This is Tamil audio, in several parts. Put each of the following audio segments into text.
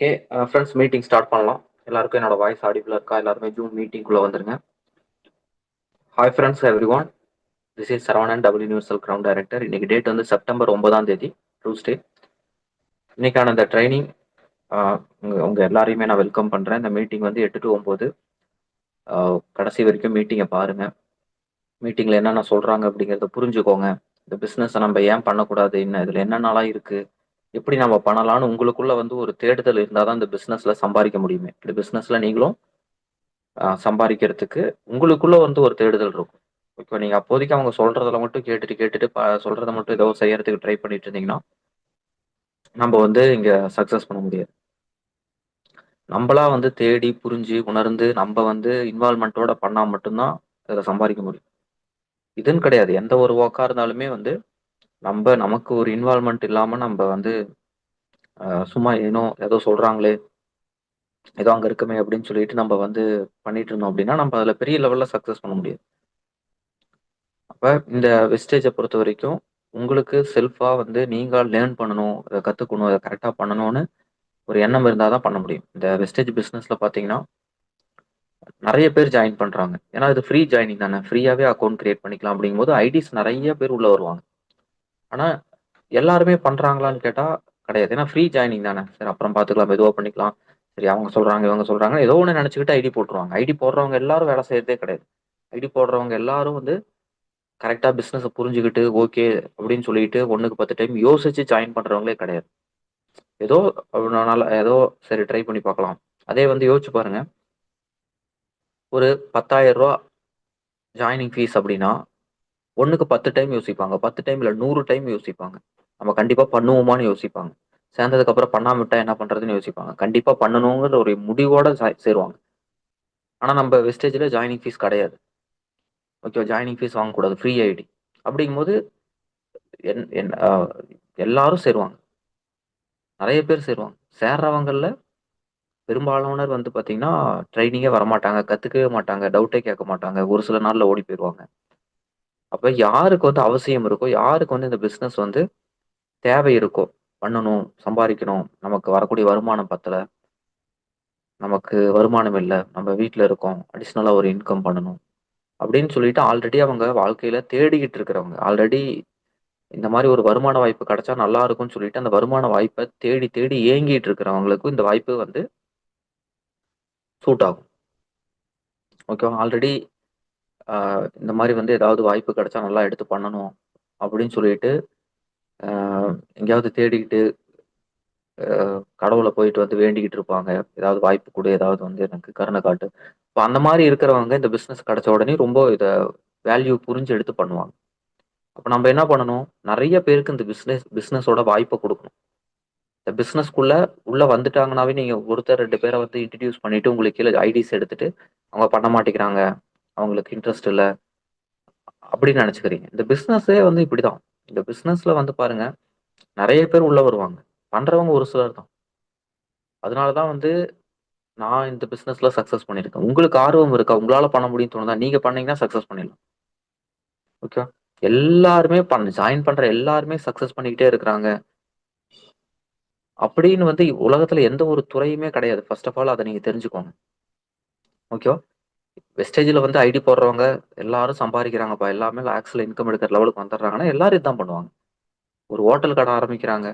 ஓகே ஃப்ரெண்ட்ஸ் மீட்டிங் ஸ்டார்ட் பண்ணலாம். எல்லாருக்கும் என்னோட வாய்ஸ் ஆடிபிள் இருக்கா? எல்லாருமே ஜூம் மீட்டிங்குள்ளே வந்துருங்க. Hi friends every one this is Saravanan double universal ground director இன்னைக்கு டேட் வந்து செப்டம்பர் ஒன்பதாம் தேதி டூஸ்டே இன்னைக்கான இந்த ட்ரைனிங் உங்கள் எல்லாரையுமே நான் வெல்கம் பண்ணுறேன் இந்த மீட்டிங் வந்து எட்டு டு ஒம்பது கடைசி வரைக்கும் மீட்டிங்கை பாருங்கள் மீட்டிங்கில் என்னென்ன சொல்கிறாங்க அப்படிங்கிறத புரிஞ்சுக்கோங்க. இந்த பிஸ்னஸை நம்ம ஏன் பண்ணக்கூடாது? என்ன இதில் என்னென்னலாம் இருக்குது எப்படி நம்ம பண்ணலாம்னு உங்களுக்குள்ள வந்து ஒரு தேடுதல் இருந்தால் தான் இந்த பிஸ்னஸ்ல சம்பாதிக்க முடியுமே. இந்த பிஸ்னஸ்ல நீங்களும் சம்பாதிக்கிறதுக்கு உங்களுக்குள்ள வந்து ஒரு தேடுதல் இருக்கும். இப்போ நீங்க அப்போதைக்கு அவங்க சொல்றதுல மட்டும் கேட்டுட்டு கேட்டுட்டு சொல்றதை மட்டும் ஏதோ செய்யறதுக்கு ட்ரை பண்ணிட்டு இருந்தீங்கன்னா நம்ம வந்து இங்க சக்சஸ் பண்ண முடியாது. நம்மளா வந்து தேடி புரிஞ்சு உணர்ந்து நம்ம வந்து இன்வால்மெண்ட்டோட பண்ணா மட்டும்தான் இதில் சம்பாதிக்க முடியும். இதுன்னு கிடையாது. எந்த ஒரு ஒர்க்காக இருந்தாலுமே வந்து நம்ம நமக்கு ஒரு இன்வால்மெண்ட் இல்லாம நம்ம வந்து சும்மா ஏனோ ஏதோ சொல்றாங்களே ஏதோ அங்க இருக்குமே அப்படின்னு சொல்லிட்டு நம்ம வந்து பண்ணிட்டு இருந்தோம் அப்படின்னா நம்ம அதுல பெரிய லெவல்ல சக்சஸ் பண்ண முடியாது. அப்ப இந்த வெஸ்டேஜை பொறுத்த வரைக்கும் உங்களுக்கு செல்ஃபா வந்து நீங்க லேர்ன் பண்ணணும் அதை கத்துக்கணும் அதை கரெக்டா பண்ணணும்னு ஒரு எண்ணம் இருந்தால் தான் பண்ண முடியும். இந்த வெஸ்டேஜ் பிஸ்னஸ்ல பார்த்தீங்கன்னா நிறைய பேர் ஜாயின் பண்றாங்க. ஏன்னா இது ஃப்ரீ ஜாயினிங் தானே. ஃப்ரீயாவே அக்கௌண்ட் கிரியேட் பண்ணிக்கலாம் அப்படிங்கும்போது ஐடிஸ் நிறைய பேர் உள்ள வருவாங்க. ஆனா எல்லாருமே பண்றாங்களான்னு கேட்டா கிடையாது. ஏன்னா ஃப்ரீ ஜாயினிங் தானே. சரி அப்புறம் பார்த்துக்கலாம் மெதுவாக பண்ணிக்கலாம். சரி அவங்க சொல்றாங்க இவங்க சொல்றாங்க. ஏதோ ஒன்று நினச்சிக்கிட்டு ஐடி போட்டுருவாங்க. ஐடி போடுறவங்க எல்லாரும் வேலை செய்யறதே கிடையாது. ஐடி போடுறவங்க எல்லாரும் வந்து கரெக்டாக பிஸ்னஸை புரிஞ்சுக்கிட்டு ஓகே அப்படின்னு சொல்லிட்டு ஒன்றுக்கு பத்து டைம் யோசிச்சு ஜாயின் பண்ணுறவங்களே கிடையாது. ஏதோ நல்லா ஏதோ சரி ட்ரை பண்ணி பார்க்கலாம். அதே வந்து யோசிச்சு பாருங்க. ஒரு பத்தாயிரம் ரூபா ஜாயினிங் ஃபீஸ் அப்படின்னா ஒன்றுக்கு பத்து டைம் யோசிப்பாங்க. பத்து டைம் இல்லை நூறு டைம் யோசிப்பாங்க. நம்ம கண்டிப்பாக பண்ணுவோமான்னு யோசிப்பாங்க. சேர்ந்ததுக்கப்புறம் பண்ணாம விட்டா என்ன பண்ணுறதுன்னு யோசிப்பாங்க. கண்டிப்பாக பண்ணணுங்கிற ஒரு முடிவோட சேருவாங்க. ஆனால் நம்ம வெஸ்டேஜில் ஜாயினிங் ஃபீஸ் கிடையாது. ஓகே ஜாயினிங் ஃபீஸ் வாங்கக்கூடாது. ஃப்ரீ ஐடி அப்படிங்கும்போது என் எல்லாரும் சேருவாங்க. நிறைய பேர் சேருவாங்க. சேர்றவங்களில் பெரும்பாலானவர் வந்து பார்த்தீங்கன்னா ட்ரைனிங்கே வரமாட்டாங்க கற்றுக்கவே மாட்டாங்க டவுட்டே கேட்க மாட்டாங்க. ஒரு சில நாளில் ஓடி போயிடுவாங்க அப்போ யாருக்கு வந்து அவசியம் இருக்கோ யாருக்கு வந்து இந்த பிஸ்னஸ் வந்து தேவை இருக்கோ பண்ணணும் சம்பாதிக்கணும் நமக்கு வரக்கூடிய வருமானம் பத்தல நமக்கு வருமானம் இல்லை நம்ம வீட்டில் இருக்கோம் அடிஷ்னலாக ஒரு இன்கம் பண்ணணும் அப்படின்னு சொல்லிட்டு ஆல்ரெடி அவங்க வாழ்க்கையில தேடிக்கிட்டு இருக்கிறவங்க. ஆல்ரெடி இந்த மாதிரி ஒரு வருமான வாய்ப்பு கிடைச்சா நல்லா இருக்கும்னு சொல்லிட்டு அந்த வருமான வாய்ப்பை தேடி தேடி ஏங்கிட்டு இருக்கிறவங்களுக்கும் இந்த வாய்ப்பு வந்து சூட் ஆகும். ஓகேவா ஆல்ரெடி இந்த மாதிரி வந்து ஏதாவது வாய்ப்பு கிடைச்சா நல்லா எடுத்து பண்ணணும் அப்படின்னு சொல்லிட்டு எங்கேயாவது தேடிக்கிட்டு கடவுளை போயிட்டு வந்து வேண்டிக்கிட்டு இருப்பாங்க. ஏதாவது வாய்ப்பு கூட ஏதாவது வந்து எனக்கு கருணை காட்டு. இப்போ அந்த மாதிரி இருக்கிறவங்க இந்த பிஸ்னஸ் கிடைச்ச உடனே ரொம்ப இதை வேல்யூ புரிஞ்சு எடுத்து பண்ணுவாங்க. அப்போ நம்ம என்ன பண்ணணும்? நிறைய பேருக்கு இந்த பிஸ்னஸ் பிஸ்னஸோட வாய்ப்பை கொடுக்கணும். இந்த பிஸ்னஸ்க்குள்ள உள்ள வந்துட்டாங்கனாவே நீங்க ஒருத்தர் ரெண்டு பேரை வந்து இன்ட்ரடியூஸ் பண்ணிட்டு உங்களுக்கு கீழே ஐடிஸ் எடுத்துட்டு அவங்க பண்ண மாட்டேங்கிறாங்க. அவங்களுக்கு இன்ட்ரெஸ்ட் இல்லை. அப்படின்னு நினச்சிக்கிறீங்க இந்த பிஸ்னஸே வந்து இப்படி தான் இந்த பிஸ்னஸில் வந்து பாருங்கள் நிறைய பேர் உள்ளே வருவாங்க. பண்ணுறவங்க ஒரு சிலர் தான். அதனாலதான் வந்து நான் இந்த பிஸ்னஸில் சக்ஸஸ் பண்ணியிருக்கேன். உங்களுக்கு ஆர்வம் இருக்கா? உங்களால் பண்ண முடியும் தோணுதா? நீங்கள் பண்ணீங்கன்னா சக்ஸஸ் பண்ணிடலாம். ஓகே எல்லாருமே பண்ண ஜாயின் பண்ணுற எல்லாருமே சக்ஸஸ் பண்ணிக்கிட்டே இருக்கிறாங்க. அப்படின்னு வந்து உலகத்தில் எந்த ஒரு துறையுமே கிடையாது. ஃபர்ஸ்ட் ஆஃப் ஆல் அதை நீங்கள் தெரிஞ்சுக்கோங்க. ஓகேவா வெஸ்டேஜில் வந்து ஐடி போடுறவங்க எல்லாரும் சம்பாதிக்கிறாங்கப்பா. எல்லாமே லேக்ஸில் இன்கம் எடுக்கிற லெவலுக்கு வந்துடுறாங்கன்னா எல்லாரும் இதுதான் பண்ணுவாங்க. ஒரு ஹோட்டல் கடை ஆரம்பிக்கிறாங்க.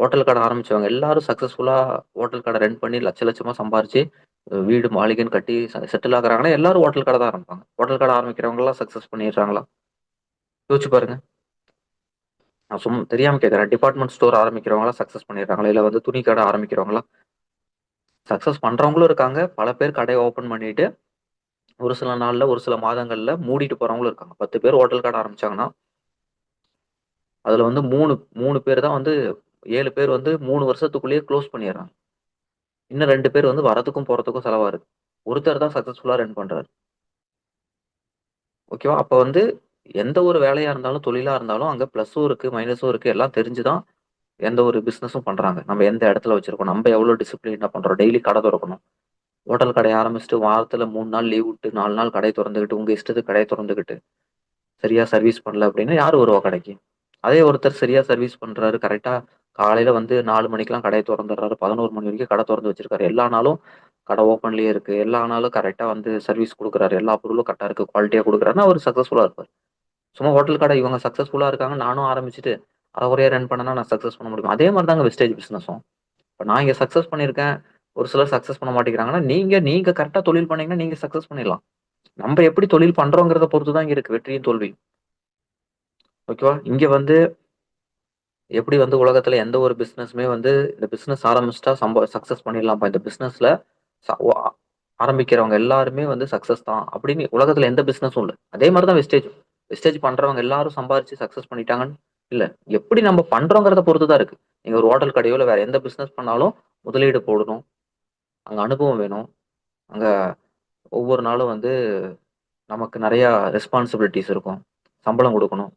ஹோட்டல் கடை ஆரம்பிச்சவங்க எல்லாரும் சக்ஸஸ்ஃபுல்லாக ஹோட்டல் கடை ரெண்ட் பண்ணி லட்ச லட்சமாக சம்பாரிச்சு வீடு மாளிகைன்னு கட்டி செட்டில் ஆகுறாங்கன்னா எல்லாரும் ஹோட்டல் கடை தான் ஆரம்பிப்பாங்க. ஹோட்டல் கடை ஆரம்பிக்கிறவங்களாம் சக்ஸஸ் பண்ணிடுறாங்களா? யோசிச்சு பாருங்க. நான் சும்மா தெரியாம கேட்குறேன். டிபார்ட்மெண்ட் ஸ்டோர் ஆரம்பிக்கிறவங்களாம் சக்ஸஸ் பண்ணிடுறாங்களா? இல்லை வந்து துணி கடை ஆரம்பிக்கிறவங்களாம் சக்ஸஸ் பண்றவங்களும் இருக்காங்க. பல பேர் கடையை ஓப்பன் பண்ணிட்டு ஒரு சில நாள்ல ஒரு சில மாதங்கள்ல மூடிட்டு போறவங்களும் இருக்காங்க. பத்து பேர் ஹோட்டல் கடை ஆரம்பிச்சாங்கன்னா அதுல வந்து மூணு மூணு பேர் தான் வந்து ஏழு பேர் வந்து மூணு வருஷத்துக்குள்ளேயே க்ளோஸ் பண்ணிடுறாங்க. இன்னும் ரெண்டு பேர் வந்து வரதுக்கும் போறதுக்கும் செலவா இருக்கு ஒருத்தர் தான் சக்சஸ்ஃபுல்லா ரன் பண்றாரு. ஓகேவா? அப்ப வந்து எந்த ஒரு வேலையா இருந்தாலும் தொழிலா இருந்தாலும் அங்க பிளஸும் இருக்கு மைனஸும் இருக்கு எல்லாம் தெரிஞ்சுதான் எந்த ஒரு பிசினஸும் பண்றாங்க. நம்ம எந்த இடத்துல வச்சிருக்கோம்? நம்ம எவ்வளவு டிசிப்ளினா பண்றோம்? டெய்லி கடை திறக்கணும். ஹோட்டல் கடை ஆரம்பிச்சுட்டு வாரத்தில் மூணு நாள் லீவ் விட்டு நாலு நாள் கடை திறந்துக்கிட்டு உங்கள் இஷ்டத்துக்கு கடை திறந்துக்கிட்டு சரியாக சர்வீஸ் பண்ணல அப்படின்னா யார் வருவா கடைக்கு? அதே ஒருத்தர் சரியாக சர்வீஸ் பண்ணுறாரு கரெக்டாக காலையில் வந்து நாலு மணிக்கெல்லாம் கடையை திறந்துடுறாரு பதினோரு மணி வரைக்கும் கடை திறந்து வச்சிருக்காரு. எல்லா நாளும் கடை ஓப்பன்லேயே இருக்குது எல்லா நாளும் கரெக்டாக வந்து சர்வீஸ் கொடுக்குறாரு. எல்லா பொருளும் கரெக்டாக இருக்கு. குவாலிட்டியாக கொடுக்குறாருன்னா அவர் சக்ஸஸ்ஃபுல்லாக இருப்பார். சும்மா ஹோட்டல் கடை இவங்க சக்ஸஸ்ஃபுல்லாக இருக்காங்க நானும் ஆரம்பிச்சுட்டு அரைகுறையா ரன் பண்ணனா நான் சக்ஸஸ் பண்ண முடியும். அதே மாதிரி தாங்க வெஸ்டேஜ் பிஸ்னஸும் இப்போ நான் இங்கே சக்ஸஸ் பண்ணியிருக்கேன். ஒரு சிலர் சக்ஸஸ் பண்ண மாட்டேங்கிறாங்கன்னா நீங்க நீங்க கரெக்டா தொழில் பண்ணீங்கன்னா நீங்க சக்ஸஸ் பண்ணிடலாம். நம்ம எப்படி தொழில் பண்றோங்கிறத பொறுத்து தான் இருக்கு வெற்றியும் தோல்வியும். ஓகேவா இங்க வந்து எப்படி வந்து உலகத்துல எந்த ஒரு பிசினஸ்மே வந்து இந்த பிசினஸ் ஆரம்பிச்சிட்டா சம்ப சக்சஸ் பண்ணிடலாம்ப்பா. இந்த பிசினஸ்ல ஆரம்பிக்கிறவங்க எல்லாருமே வந்து சக்சஸ் தான். அப்படின்னு உலகத்துல எந்த பிசினஸும் இல்லை. அதே மாதிரி தான் வெஸ்டேஜ் வெஸ்டேஜ் பண்றவங்க எல்லாரும் சம்பாரிச்சு சக்சஸ் பண்ணிட்டாங்கன்னு இல்ல. எப்படி நம்ம பண்றோங்கிறத பொறுத்து தான் இருக்கு. நீங்க ஒரு ஹோட்டல் கடையோ இல்லை வேற எந்த பிசினஸ் பண்ணாலும் முதலீடு போடணும். அங்கே அனுபவம் வேணும். அங்கே ஒவ்வொரு நாளும் வந்து நமக்கு நிறையா ரெஸ்பான்சிபிலிட்டிஸ் இருக்கும். சம்பளம் கொடுக்கணும்.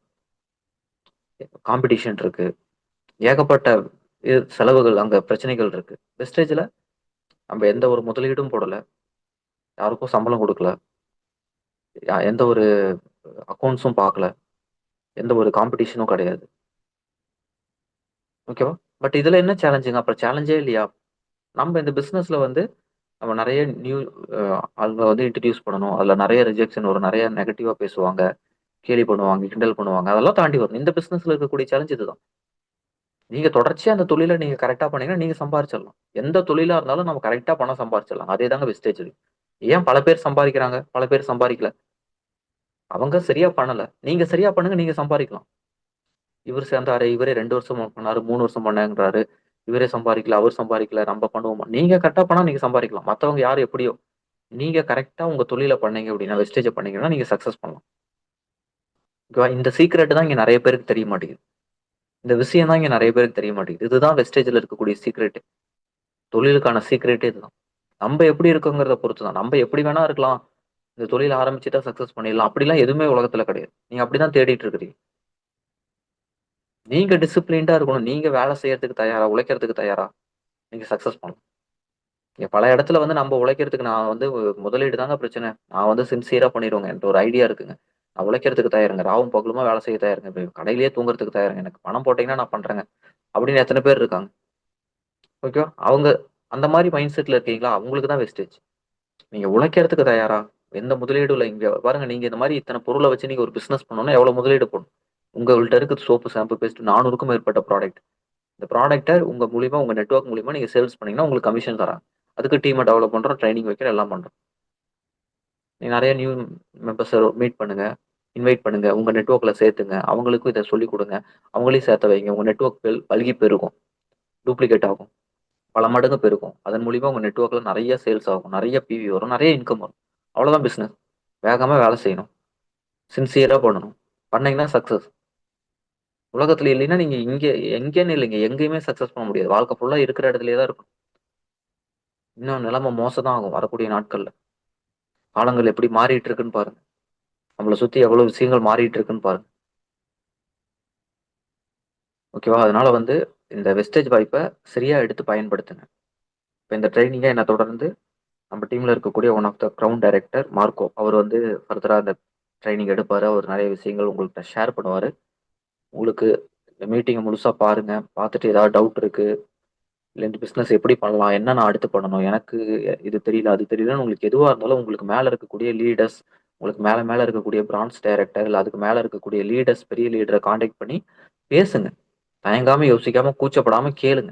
காம்படிஷன் இருக்கு. ஏகப்பட்ட இது செலவுகள் அங்கே பிரச்சனைகள் இருக்கு. வெஸ்டேஜில் நம்ம எந்த ஒரு முதலீடும் போடலை. யாருக்கும் சம்பளம் கொடுக்கல. யா- எந்த ஒரு அக்கௌண்ட்ஸும் பார்க்கல எந்த ஒரு காம்படிஷனும் கிடையாது. ஓகேவா பட் இதில் என்ன சேலஞ்சுங்க அப்புறம் சேலஞ்சே இல்லையா? நம்ம இந்த பிஸ்னஸில் வந்து நம்ம நிறைய நியூ ஆளுங்க வந்து இன்ட்ரடியூஸ் பண்ணணும். அதில் நிறைய ரிஜெக்ஷன் வரும். நிறைய நெகட்டிவாக பேசுவாங்க. கேலி பண்ணுவாங்க கிண்டல் பண்ணுவாங்க. அதெல்லாம் தாண்டி வரணும் இந்த பிஸ்னஸில் இருக்கக்கூடிய சேலஞ்ச் இதுதான். நீங்கள் தொடர்ச்சியாக அந்த தொழிலை நீங்கள் கரெக்டாக பண்ணீங்கன்னா நீங்கள் சம்பாரிச்சிடலாம். எந்த தொழிலாக இருந்தாலும் நம்ம கரெக்டாக பணம் சம்பாரிச்சிடலாம். அதே தாங்க வெஸ்டேஜ் ஏன் பல பேர் சம்பாதிக்கிறாங்க? பல பேர் சம்பாதிக்கல. அவங்க சரியா பண்ணல. நீங்க சரியா பண்ணுங்க நீங்க சம்பாதிக்கலாம். இவர் சேர்ந்தாரு இவரே ரெண்டு வருஷம் பண்ணாரு மூணு வருஷம் பண்ணாங்கிறாரு இவரே சம்பாதிக்கல அவர் சம்பாதிக்கல நம்ம பண்ணுவோமா. நீங்க கரெக்டா பண்ணா நீங்க சம்பாதிக்கலாம். மத்தவங்க யார் எப்படியோ. நீங்க கரெக்டா உங்க தொழில பண்ணீங்க அப்படின்னா வெஸ்டேஜ் பண்ணீங்கன்னா நீங்க சக்சஸ் பண்ணலாம். ஓகேவா இந்த சீக்ரெட் தான் இங்க நிறைய பேருக்கு தெரிய மாட்டேங்குது. இந்த விஷயம் தான் இங்க நிறைய பேருக்கு தெரிய மாட்டேங்குது. இதுதான் வெஸ்டேஜ்ல இருக்கக்கூடிய சீக்ரெட் தொழிலுக்கான சீக்ரெட்டே இதுதான். நம்ம எப்படி இருக்கோங்கிறத பொறுத்து தான் நம்ம எப்படி வேணா இருக்கலாம். இந்த தொழில் ஆரம்பிச்சுட்டா சக்சஸ் பண்ணிடலாம். அப்படிலாம் எதுவுமே உலகத்துல கிடையாது. நீங்க அப்படிதான் தேடிட்டு இருக்கிறீங்க. நீங்க டிசிப்ளின்டா இருக்கணும். நீங்க வேலை செய்யறதுக்கு தயாரா உழைக்கிறதுக்கு தயாரா? நீங்க சக்சஸ் பண்ணலாம் இங்க பல இடத்துல வந்து நம்ம உழைக்கிறதுக்கு நான் வந்து முதலீடு தாங்க பிரச்சனை. நான் வந்து சின்சியரா பண்ணிடுவேங்க. என்கிட்ட ஒரு ஐடியா இருக்குங்க. நான் உழைக்கிறதுக்கு தயாருங்க. ராவும் பகலுமா வேலை செய்ய தயாருங்க. இப்ப கடையிலேயே தூங்குறதுக்கு தயாருங்க. எனக்கு பணம் போட்டீங்கன்னா நான் பண்றேங்க. அப்படின்னு எத்தனை பேர் இருக்காங்க. ஓகே அவங்க அந்த மாதிரி மைண்ட் செட்ல இருக்கீங்களா? அவங்களுக்கு தான் வெஸ்டேஜ் நீங்க உழைக்கிறதுக்கு தயாரா? எந்த முதலீடும் இல்லை இங்க. பாருங்க நீங்க இந்த மாதிரி இத்தனை பொருளை வச்சு நீங்க ஒரு பிசினஸ் பண்ணணும்னா எவ்வளவு முதலீடு போடணும்? உங்கள்கிட்ட இருக்குது சோப்பு ஷாம்பு பேஸ்ட் நானூறுக்கும் மேற்பட்ட ப்ராடக்ட் இந்த ப்ராடக்ட்டை உங்கள் மூலிமா உங்கள் நெட்வொர்க் மூலிமா நீங்கள் சேல்ஸ் பண்ணீங்கன்னா உங்களுக்கு கமிஷன் தராங்க. அதுக்கு டீமை டெவலப் பண்ணுறோம் ட்ரைனிங் வைக்கிறோம் எல்லாம் பண்ணுறோம் நீங்கள் நிறைய நியூ மெம்பர்ஸை மீட் பண்ணுங்கள் இன்வைட் பண்ணுங்கள் உங்கள் நெட்ஒர்க்கில் சேர்த்துங்க. அவங்களுக்கும் இதை சொல்லிக் கொடுங்க. அவங்களையும் சேர்த்த வைங்க. உங்க நெட்வொர்க் பல்கி பெருகும். டூப்ளிகேட் ஆகும். பல மடங்கு பெருகும். அதன் மூலிமா உங்கள் நெட்ஒர்க்கில் நிறைய சேல்ஸ் ஆகும். நிறைய பிவி வரும். நிறைய இன்கம் வரும். அவ்வளோதான் பிஸ்னஸ் வேகமாக வேலை செய்யணும். சின்சியராக பண்ணணும். பண்ணீங்கன்னா சக்ஸஸ் உலகத்துல இல்லைன்னா நீங்க இங்க எங்கேன்னு இல்லைங்க. எங்கேயுமே சக்சஸ் பண்ண முடியாது. வாழ்க்கை ஃபுல்லா இருக்கிற இடத்துலயே தான் இருக்கும். இன்னும் நிலைமை மோசம் ஆகும் வரக்கூடிய நாட்கள்ல. காலங்கள் எப்படி மாறிட்டு இருக்குன்னு பாருங்க. நம்மளை சுத்தி எவ்வளவு விஷயங்கள் மாறிட்டு இருக்குன்னு பாருங்க. ஓகேவா? அதனால வந்து இந்த வெஸ்டேஜ் வாய்ப்பை சரியா எடுத்து பயன்படுத்துங்க. இப்போ இந்த ட்ரைனிங்கை என்னை தொடர்ந்து நம்ம டீம்ல இருக்கக்கூடிய one of the ground director Marco அவர் வந்து ஃபர்தரா அந்த ட்ரைனிங் எடுப்பாரு. அவர் நிறைய விஷயங்கள் உங்கள்கிட்ட ஷேர் பண்ணுவாரு. உங்களுக்கு இந்த மீட்டிங்கை முழுசாக பாருங்கள் பார்த்துட்டு ஏதாவது டவுட் இருக்குது இல்லை இந்த பிஸ்னஸ் எப்படி பண்ணலாம் என்ன நான் அடுத்து பண்ணணும் எனக்கு இது தெரியல அது தெரியலன்னு உங்களுக்கு எதுவாக இருந்தாலும் உங்களுக்கு மேலே இருக்கக்கூடிய லீடர்ஸ் உங்களுக்கு மேலே மேலே இருக்கக்கூடிய பிரான்ச் டைரக்டர் இல்லை அதுக்கு மேலே இருக்கக்கூடிய லீடர்ஸ் பெரிய லீடரை காண்டாக்ட் பண்ணி பேசுங்க. தயங்காமல் யோசிக்காமல் கூச்சப்படாமல் கேளுங்க.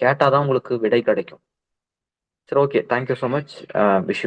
கேட்டால் தான் உங்களுக்கு விடை கிடைக்கும். சரி okay thank you so much wish